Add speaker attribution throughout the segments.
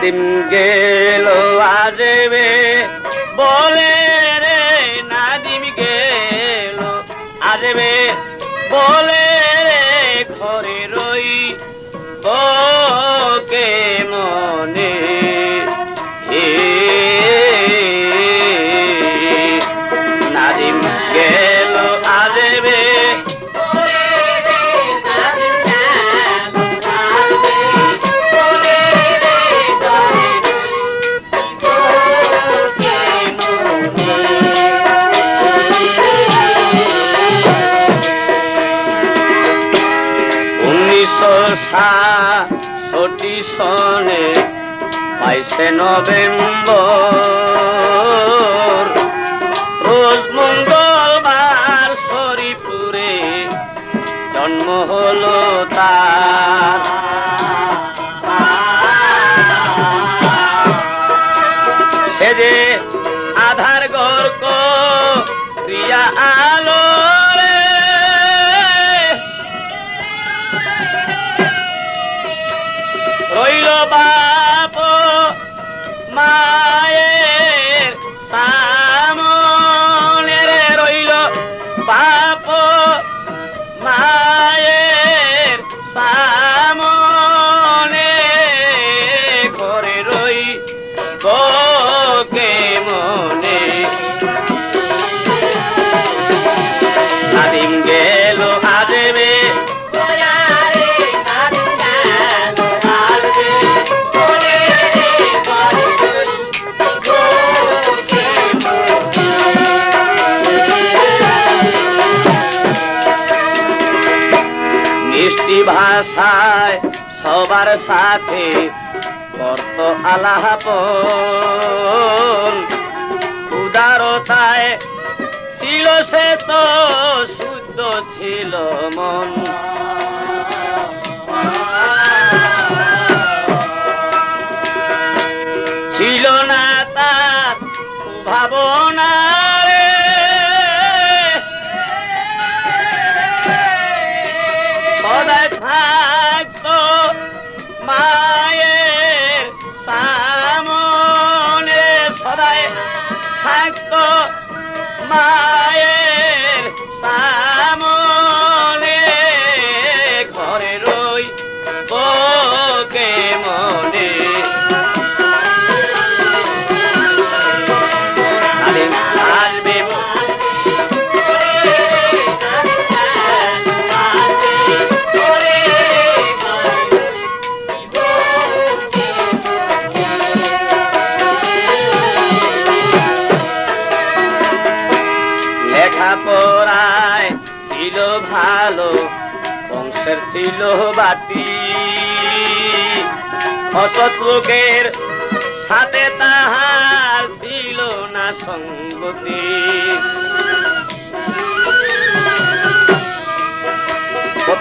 Speaker 1: নাদিম গেল আজেবে। বলে রে নাদিম গেল আজেবে। বলে রে ঘরে উনিশশো সাতষট্টি সনে বাইশে নভেম্বর। রোজ মঙ্গলবার শরীপুরে জন্ম হলো তার। সে যে আধার গর্ক প্রিয়া আলো বাপ মায়ের ভাষায় সবার সাথে করত আলাপ উদারতায় ছিল সে তো, শুদ্ধ ছিল মন। ছিল না তার ভাবনা ভালো, বংশের ছিল বাতি। অসৎ লোকের সাথে তাহার ছিল না সঙ্গতি।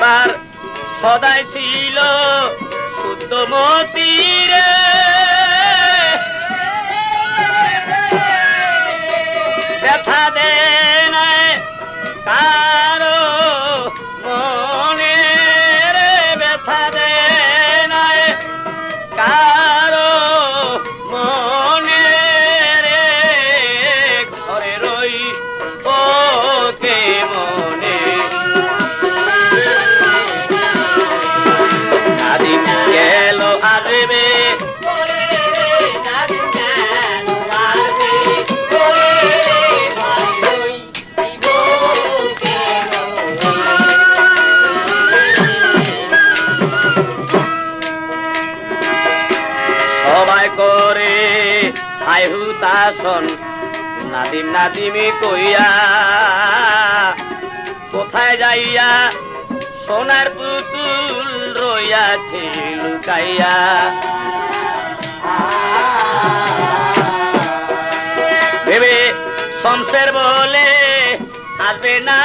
Speaker 1: তার সদাই ছিল শুদ্ধমতি রে করে। হাইহুতাসন নাদিম নাদিমি কইয়া, কোথায় যাইয়া সোনার পুতুল রইয়াছে লুকাইয়া? ভেবে শমশের বলে আসবে না